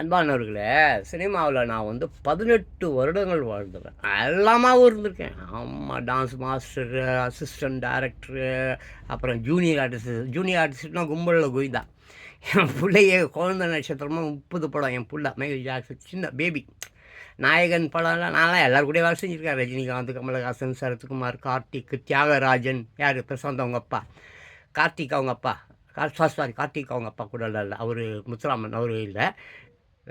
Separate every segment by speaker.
Speaker 1: அன்பானவர்களே சினிமாவில் நான் வந்து பதினெட்டு வருடங்கள் வாழ்ந்துருக்கேன் எல்லாமாவும் இருந்திருக்கேன். ஆமாம் டான்ஸ் மாஸ்டரு அசிஸ்டன்ட் டேரக்டரு அப்புறம் ஜூனியர் ஆர்டிஸ்ட் ஜூனியர் ஆர்டிஸ்ட்னா கும்பலில் கோய்தா என் பிள்ளைய குழந்தை நட்சத்திரமாக முப்பது படம். என் புள்ள மைக்கேல் ஜாக்சன் சின்ன பேபி நாயகன் படம்லாம் நான்லாம் எல்லாரும் கூட வேலை செஞ்சுருக்கேன். ரஜினிகாந்த் கமலஹாசன் சரத்குமார் கார்த்திக் தியாகராஜன் யார்? பிரசாந்த் அவங்க அப்பா. கார்த்திக் அவங்க அப்பா. கார் சாரி கார்த்திக் அவங்க அப்பா கூட இல்லை. அவர் முத்துராமன் அவர் இல்லை.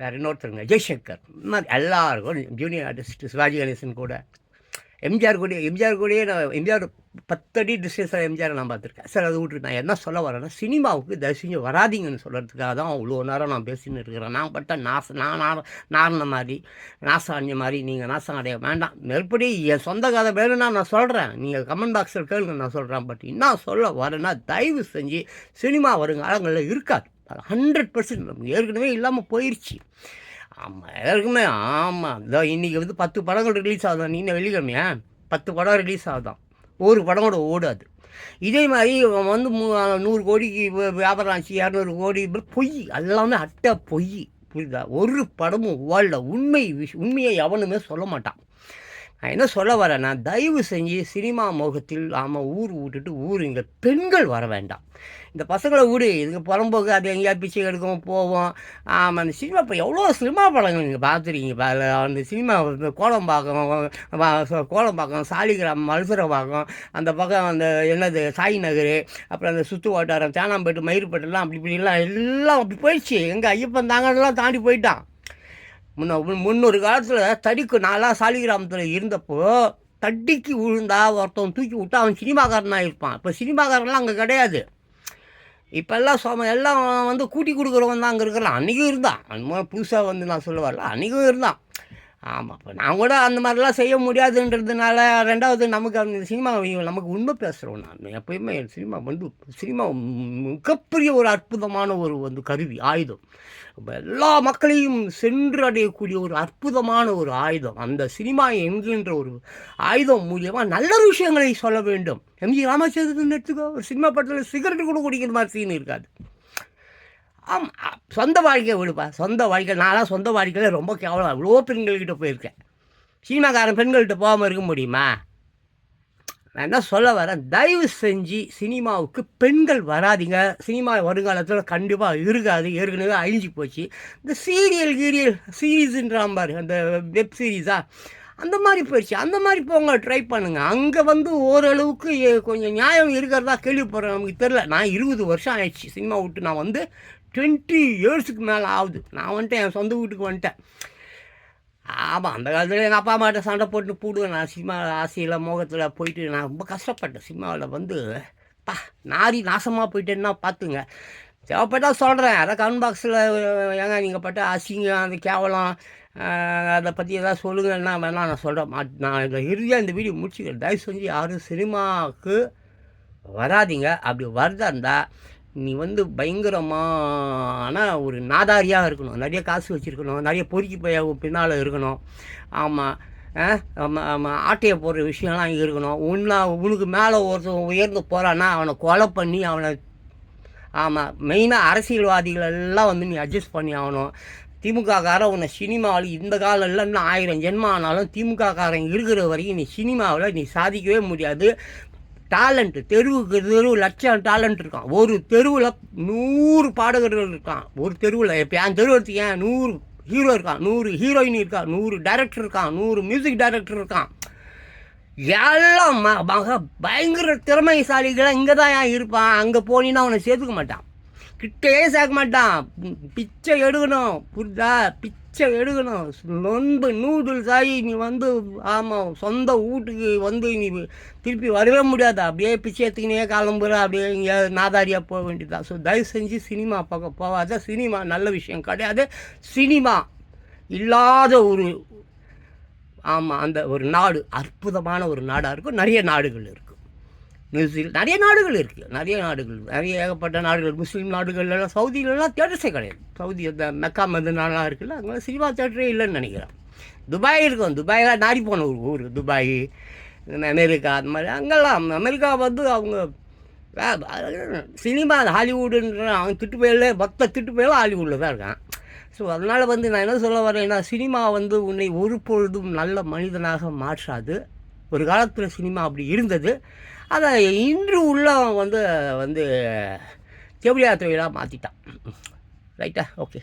Speaker 1: வேறு இன்னொருத்தருங்க ஜெய்சங்கர். இந்த மாதிரி எல்லாருக்கும் ஜூனியர் ஆர்டிஸ்ட் சிவாஜி கணேசன் கூட எம்ஜிஆர் கூட எம்ஜிஆர் கூடயே நான் எம்ஜிஆர் பத்தடி டிஸ்டன்ஸாக எம்ஜிஆர் நான் பார்த்துருக்கேன். சார் அதை விட்டு நான் என்ன சொல்ல வரேன்னா சினிமாவுக்கு தயவு செஞ்சு வராதீங்கன்னு சொல்கிறதுக்காக தான் அவ்வளோ நேரம் நான் பேசின்னு இருக்கிறேன். நான் பட்ட நாச நான் நான் நார்ன மாதிரி நாசம் அஞ்ச மாதிரி நீங்கள் நாசம் அடைய வேண்டாம். மேற்படி என் சொந்த கதை வேணும்னா நான் சொல்கிறேன் நீங்கள் கமெண்ட் பாக்ஸில் கேளுங்க நான் சொல்கிறேன் பட் என்ன சொல்ல வரேன்னா தயவு செஞ்சு சினிமா வருங்காலங்களில் இருக்காது. அது ஹண்ட்ரட் பர்சன்ட் ஏற்கனவே இல்லாமல் போயிடுச்சு ஆமாம் எல்லாருக்குமே ஆமாம் இதோ இன்றைக்கி வந்து பத்து படங்கள் ரிலீஸ் ஆகுதான் நீங்கள் வெள்ளிக்கிழமையா? பத்து படம் ரிலீஸ் ஆகுதான் ஒரு படம் கூட ஓடாது. இதே மாதிரி வந்து மு நூறு கோடிக்கு வியாபாரம் ஆச்சு இரநூறு கோடி பொய். எல்லாமே அட்டை பொய். புரியுதா? ஒரு படமும் ஓடல. உண்மை விஷ் உண்மையை எவனுமே சொல்ல மாட்டான். நான் என்ன சொல்ல வரேன்னா தயவு செஞ்சு சினிமா முகத்தில் ஆமாம் ஊர் விட்டுட்டு ஊர் இங்கே பெண்கள் வர வேண்டாம். இந்த பசங்களை விடு இதுக்கு புறம்போக்கு அது எங்கேயாவது பிச்சை எடுக்கும் போவோம். ஆமாம் அந்த சினிமா இப்போ எவ்வளோ சினிமா படங்கள் நீங்கள் பார்த்துருக்கீங்க அதில் அந்த சினிமா வந்து கோலம்பாக்கம் வ- ச- கோலம்பாக்கம் சாலிகிராமம் மல்சுரபாக்கம் அந்த பக்கம் அந்த என்னது சாய் நகர் அப்புறம் அந்த சுற்று வட்டாரம் தேனாம்பேட்டு மயிர்பேட்டெல்லாம் அப்படி இப்படிலாம் எல்லாம் அப்படி போயிடுச்சு. எங்கள் ஐயப்பன் தாங்கலாம் தாண்டி போயிட்டான். முன்ன முன்னொரு காலத்தில் தடிக்கு நாளாக சாலிகிராமத்தில் இருந்தப்போ தடிக்கு விழுந்தா ஒருத்தவன் தூக்கி விட்டா அவன் சினிமாக்காரனாக இருப்பான். இப்போ சினிமாக்காரன்லாம் அங்கே கிடையாது. இப்போல்லாம் சோம எல்லாம் வந்து கூட்டி கொடுக்குறவன் தான் அங்கே இருக்கிறான். அன்றைக்கும் இருந்தான். அந்த புதுசாக வந்து நான் சொல்ல வரல. அன்றைக்கும் இருந்தான். ஆமாம் இப்போ நான் கூட அந்த மாதிரிலாம் செய்ய முடியாதுன்றதுனால ரெண்டாவது நமக்கு அந்த சினிமா நமக்கு உண்மை பேசுகிறோம் நான். எப்பயுமே சினிமா வந்து சினிமா மிகப்பெரிய ஒரு அற்புதமான ஒரு வந்து கருவி ஆயுதம். எல்லா மக்களையும் சென்று அடையக்கூடிய ஒரு அற்புதமான ஒரு ஆயுதம். அந்த சினிமா என்கின்ற ஒரு ஆயுதம் மூலியமாக நல்ல விஷயங்களை சொல்ல வேண்டும். எம்ஜி ராமச்சந்திரன் எடுத்துக்கோ ஒரு சினிமா படத்தில் சிகரெட் கூட குடிக்கிற மாதிரி சீன் இருக்காது. ஆமாம் சொந்த வாழ்க்கையை விடுப்பா. சொந்த வாழ்க்கை நான்லாம் சொந்த வாழ்க்கையில் ரொம்ப கேவலம். அவ்வளோ பெண்கள்கிட்ட போயிருக்கேன். சினிமாக்காரன் பெண்கள்கிட்ட போகாமல் இருக்க முடியுமா? நான் என்ன சொல்ல வரேன் தயவு செஞ்சு சினிமாவுக்கு பெண்கள் வராதீங்க. சினிமா வருங்காலத்தில் கண்டிப்பாக இருக்காது. ஏற்கனவே அழிஞ்சு போச்சு. இந்த சீரியல் கீரியல் சீரீஸுன்றான் பாரு அந்த வெப் சீரீஸாக அந்த மாதிரி போயிடுச்சு அந்த மாதிரி போங்க ட்ரை பண்ணுங்கள் அங்கே வந்து ஓரளவுக்கு கொஞ்சம் நியாயம் இருக்கிறதா கேள்விப்படுறேன். நமக்கு தெரில நான் இருபது வருஷம் ஆயிடுச்சு சினிமா விட்டு. நான் வந்து டுவெண்ட்டி இயர்ஸுக்கு மேலே ஆகுது. நான் வந்துட்டேன் என் சொந்த வீட்டுக்கு வந்துட்டேன். ஆமாம் அந்த காலத்தில் எங்கள் அப்பா அம்மாட்ட சண்டை போட்டு போடுவேன். நான் சினிமாவில் ஆசையில் மோகத்தில் போயிட்டு நான் ரொம்ப கஷ்டப்பட்டேன். சினிமாவில் வந்து பா நாரி நாசமாக போயிட்டேன்னா பார்த்துங்க. தேவைப்பட்டா சொல்கிறேன் அதை கமெண்ட் பாக்ஸில் ஏங்க நீங்கள் பட்ட அசிங்கம் அந்த கேவலம் அதை பற்றி ஏதாவது சொல்லுங்கன்னா வேணாம் நான் சொல்கிறேன் நான் இந்த இறுதியாக இந்த வீடியோ முடிச்சுக்கிறேன். தயவு செஞ்சு யாரும் சினிமாவுக்கு வராதீங்க. அப்படி வரதா இருந்தால் நீ வந்து பயங்கரமான ஒரு நாதாரியாக இருக்கணும். நிறைய காசு வச்சுருக்கணும். நிறைய பொறுக்கி போய் பின்னால் இருக்கணும். ஆமாம் ஆமாம் ஆமாம் ஆட்டையை போடுற விஷயம்லாம் இங்கே இருக்கணும். உன்னா உனக்கு மேலே ஒருத்தன் உயர்ந்து போகிறான்னா அவனை கொலை பண்ணி அவனை ஆமாம் மெயினாக அரசியல்வாதிகள் எல்லாம் வந்து நீ அட்ஜஸ்ட் பண்ணி ஆகணும். திமுக காரன் உன்னை சினிமாவில் இந்த காலம் இல்லை இன்னும் ஆயிரம் ஜென்மம் ஆனாலும் திமுக காரன் இருக்கிற வரைக்கும் நீ சினிமாவில் நீ சாதிக்கவே முடியாது. டேலண்ட்டு தெருவுக்கு தெரு லட்சம் டேலண்ட் இருக்கான். ஒரு தெருவில் நூறு பாடகர்கள் இருக்கான். ஒரு தெருவில் இப்போ என் தெரு ஏன் நூறு ஹீரோ இருக்கான்? நூறு ஹீரோயின் இருக்கா நூறு டைரக்டர் இருக்கான். நூறு மியூசிக் டைரக்டர் இருக்கான். எல்லாம் ம- மக பயங்கர திறமைசாலிகளாக இங்கே தான் ஏன் இருப்பான்? அங்கே போனீங்கன்னா அவனை சேர்த்துக்க மாட்டான். கிட்டே சேர்க்க மாட்டான். பிச்சை எடுக்கணும். புரிதா பிச்சை எடுக்கணும். நொன்பு நூடுல்ஸ் ஆகி நீ வந்து ஆமாம் சொந்த வீட்டுக்கு வந்து நீ திருப்பி வரவே முடியாது. அப்படியே பிச்சை எடுத்துக்கினே கிளம்புற அப்படியே இங்கே நாதாரியாக போக வேண்டியதா ஸோ தயவு செஞ்சு சினிமா பார்க்க போகாத. சினிமா நல்ல விஷயம் கிடையாது. சினிமா இல்லாத ஒரு ஆமாம் அந்த ஒரு நாடு அற்புதமான ஒரு நாடாக இருக்கும். நிறைய நாடுகள் இருக்கும் நியூசில் நிறைய நாடுகள் இருக்குது நிறைய நாடுகள் நிறைய ஏகப்பட்ட நாடுகள் முஸ்லீம் நாடுகள்லாம் சவுதியிலலாம் தேட்டர்ஸே கிடையாது. சவுதி அந்த மெக்கா மதுனாலாம் இருக்குல்ல அங்கே சினிமா தேட்டரே இல்லைன்னு நினைக்கிறேன். துபாய் இருக்கும். துபாயில் நாடி போன ஒரு ஊர் துபாய் அமெரிக்கா அந்த மாதிரி. அங்கெல்லாம் அமெரிக்கா வந்து அவங்க சினிமா ஹாலிவுடுன்ற அவன் திட்டு பேரில் மொத்த திட்டு பேரில் ஹாலிவுட்டில் தான் இருக்கான். ஸோ அதனால் வந்து நான் என்ன சொல்ல வரேன்னா சினிமா வந்து உன்னை ஒரு பொழுதும் நல்ல மனிதனாக மாற்றாது. ஒரு காலத்தில் சினிமா அப்படி இருந்தது. அதை இன்று உள்ள வந்து வந்து செவிலியா தொழிலாக மாற்றிட்டான் ரைட்டா? ஓகே.